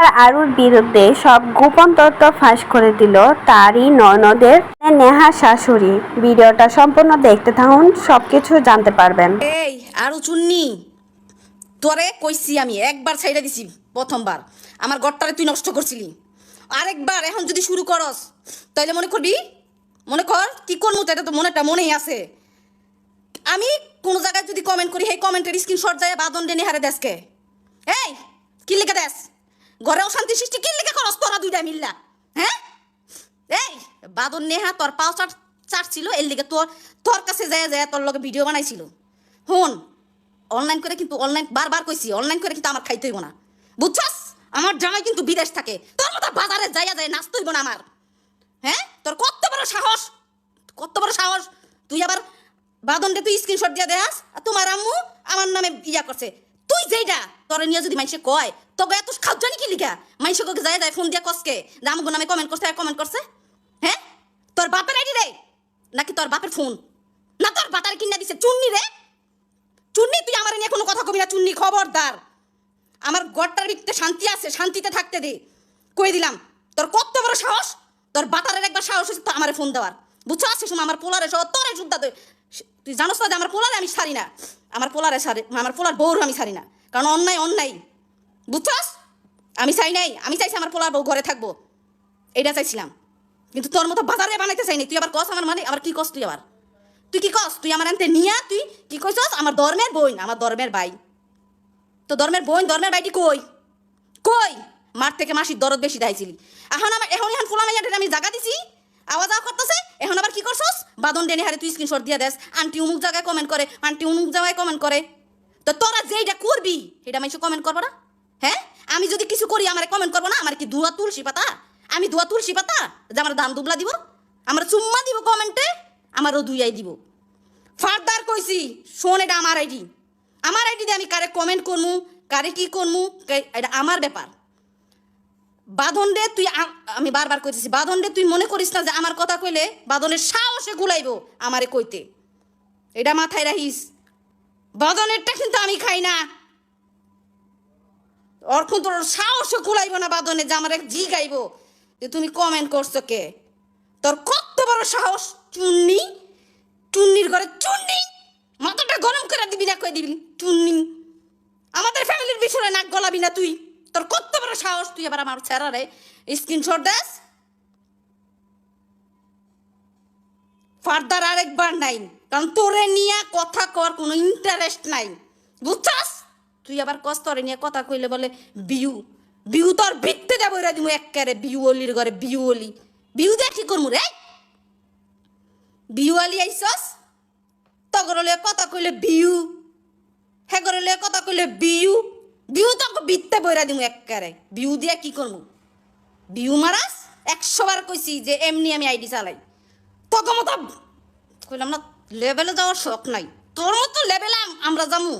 আর আরুর বিরুদ্ধে সব গোপন তথ্য ফাঁস করে দিল তারই ননদের নেহা শাশুড়ি। ভিডিওটা সম্পূর্ণ দেখতে থাকুন, সবকিছু জানতে পারবেন। এই, আরও চুন্নি, তোরে কইছি আমি, একবার ছাইড়া দিছি প্রথমবার। আমার গড়টারে তুই নষ্ট করছিলি। আরেকবার, এখন যদি শুরু করস, তাইলে মনে করবি? মনে কর, কি করব এটা তো মনেটা মনেই আছে। আমি কোনো জায়গায় যদি কমেন্ট করি, সেই কমেন্টের স্ক্রিনশট যায় বাদন ডেনে হারে দেশকে। এই, কি লিখে দেশ? ঘরে অশান্তি সৃষ্টি কি লিখে করস তোরা দুইটা মিল্লা। হ্যাঁ? এই, বাদন নেহা, তোর পাও চাট চাটছিল, এর লিগে তোর তোর কাছে যায় যায় তোর লগে ভিডিও বানাইছিল। হুন অনলাইন করে কিন্তু অনলাইন বারবার কইছি অনলাইন করে কিন্তু আমার খাইতে হইব না। বুঝছস? আমার জামাই কিন্তু বিদেশ থাকে। তোর মতো বাজারে যাইয়া যায় নাচতে হইব না আমার। হ্যাঁ? তোর কত বড় সাহস? কত বড় সাহস? তুই আবার বাদনটা তুই স্ক্রিনশট দিয়ে দেয়াস আর তোমার আম্মু আমার নামে ইয়া করছে। তুই যেইটা তোর নিয়ে যদি মানুষে কয় তোকে এত খাও জানি কি লিখা মানুষে কোকে যায় যায় ফোন দিয়ে কসকে যে আমগো নামে কমেন্ট করছে কমেন্ট করছে? হ্যাঁ? তোর বাপের আইডি রে? নাকি তোর বাপের ফোন? না, তোর বাতার কিনা দিছে, চুন্নি রে? চুন্নি, তুই আমার নিয়ে কোনো কথা কবি না, চুন্নি খবরদার। আমার গড়টার ভিতরে শান্তি আছে, শান্তিতে থাকতে দে। কই দিলাম, তোর কত বড় সাহস? তোর বাতারের একবার সাহস হচ্ছে তো আমার ফোন দেওয়ার। বুঝছ সে সময় আমার পোলারে সহ তোরে যুদ্ধা তুই তুই জানোস না যে আমার পোলারে আমি ছাড়ি না। আমার পোলারে ছাড়ি আমার পোলার বউর আমি ছাড়ি না। কারণ অন্যায় অন্যায়। বুঝছস? আমি চাই নাই। আমি চাইছি আমার পোলার বউ ঘরে থাকব। এটা চাইছিলাম। কিন্তু তোর মতো বাজারে বানাইতে চাইনি তুই আবার কস আমার মানে? আবার কি কস তুই আবার? তুই কি কস? তুই আমার আনতে নিয়া? তুই কি কইছস? আমার ধর্মের বইন আমার ধর্মের ভাই। তো ধর্মের বোন, ধর্মের বাইটি কই? কই? মাঠ থেকে মাসির দরদ বেশি দাইছিলি এখন আমার এখন এখন ফুলা মাইয়াটা আমি জায়গা দিছি আওয়াজ আওয়া করতেছে এখন আবার কি করছস বাদন ডেনে হারে তুই স্ক্রিনশট দিয়ে দেস। আন্টি উমুক জায়গায় কমেন্ট করে, আন্টি উমুক জায়গায় কমেন্ট করে। তো তোরা যেইটা করবি, সেটা আমি কমেন্ট করব না? হ্যাঁ? আমি যদি কিছু করি, আমার কমেন্ট করব না? আমার কি দুয়া তুলসী পাতা? আমি দুয়া তুলসী পাতা? যে আমার দাম দুবলা দিব? আমার চুম্মা দিব কমেন্টে আমারও দুইয়াই দিব। ফার্দার কইছি, শোন এটা আমার আইডি। আমার আইডি দিয়ে আমি কারে কমেন্ট করমু, কারে কি করমু এটা আমার ব্যাপার। বাঁধন রে তুই আমি বারবার কইতেছি বাঁধন রে তুই মনে করিস না যে আমার কথা কইলে বাঁধনের সাহসে গুলাইব আমারে কইতে। এটা মাথায় রাখিস। বাঁধনেরটা কিন্তু আমি খাই না। ওর কিন্তু ওর সাহসে গুলাইব না বাঁধনে যে আমার এক জি গাইব। যে তুমি কমেন্ট করছ কে? তোর কত বড় সাহস, চুন্নি? চুন্নির ঘরে চুন্নি? মাথাটা গরম করে দিবি না কই দিবি? চুন্নি। আমাদের ফ্যামিলির বিষয়ে নাক গলাবি না তুই। তোর কত বড় সাহস তুই আবার আমার ছেড়ারে স্ক্রিনশট দেস ফার্দার আরেকবার নাই, কারণ তোরে নিয়ে কথা কর, কোনো ইন্টারেস্ট নাই। বুঝছাস? তুই আবার কস, তোরে নিয়ে কথা কইলে বলে, বিউ বিউ তোর ভিত্তে দেবো রে দিমু একেবারে বিউ অলির ঘরে বিউ অলি বিউ দিয়ে কি করমু রে? বিউ আইসস? তগরলে কথা কইলে বিউ হেগরলে কথা কইলে বিউ। বিউ তো বিত্তে বইরা দিমু এককারে। বিউ দিয়া কি করমু? বিউ মারাস? একশো বার কইছি যে, এমনি আমি আইডি চালাই। তোকে মতো কইলাম না, লেভেলে যাওয়ার শখ নাই। তোর মতো লেভেলে আমরা যামু।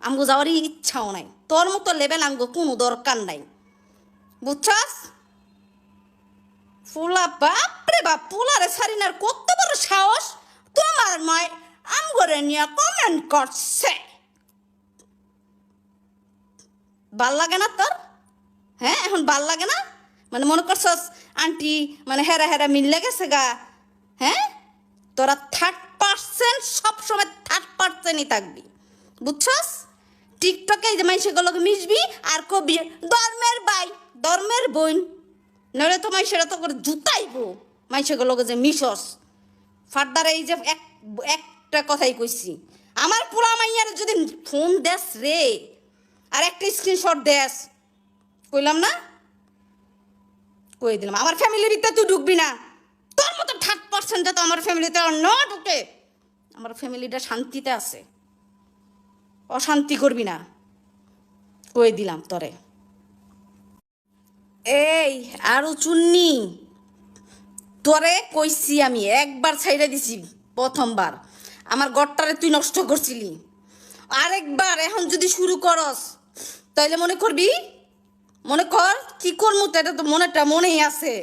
আমগো যাওয়ারই ইচ্ছাও নাই। তোর মতো লেভেল আমগো কোনো দরকার নাই। বুঝছাস? ফুলা বাপরে বাপ, ফুলারে সারিনার কত বড় সাহস। তোমার মায় আমগরে নিয়ে কমেন্ট করছে। ভালো লাগে না তোর? হ্যাঁ এখন ভালো লাগে না? মানে মনে করছস, আন্টি মানে হেরা হেরা মিললে গেছে গা। হ্যাঁ? তোরা থার্ড পার্সেন্ট সবসময় থার্ড পার্সেন্টই থাকবি। বুঝছস? টিকটকে এই যে মানুষগুলোকে মিশবি আর কবি ধর্মের ভাই, ধর্মের বোন। নইলে তো মানুষেরা তো করে জুতাইবো। মানুষগুলোকে যে মিশস। ফার্দার এই যে এক, একটা কথাই কইছি। আমার পোলা মাইয়ার যদি ফোন দেস রে, আর একটা স্ক্রিনশট দেস, কইলাম না? কই দিলাম? আমার ফ্যামিলির ভিতরে তুই ঢুকবি না। তোর মতো থার্ড পার্সেন্ট যাতে আমার ফ্যামিলিতে না ঢুকে, আমার ফ্যামিলিটা শান্তিতে আছে। অশান্তি করবি না। কই দিলাম তরে। এই, আরও চুন্নি, তোরে কইছি আমি, একবার ছাইড়া দিছি প্রথমবার। আমার গড়টারে তুই নষ্ট করছিলি। আরেকবার, এখন যদি শুরু করস, তাইলে মনে করবি? মনে কর, কি করমু তো এটা তো মনেটা মনেই আছে।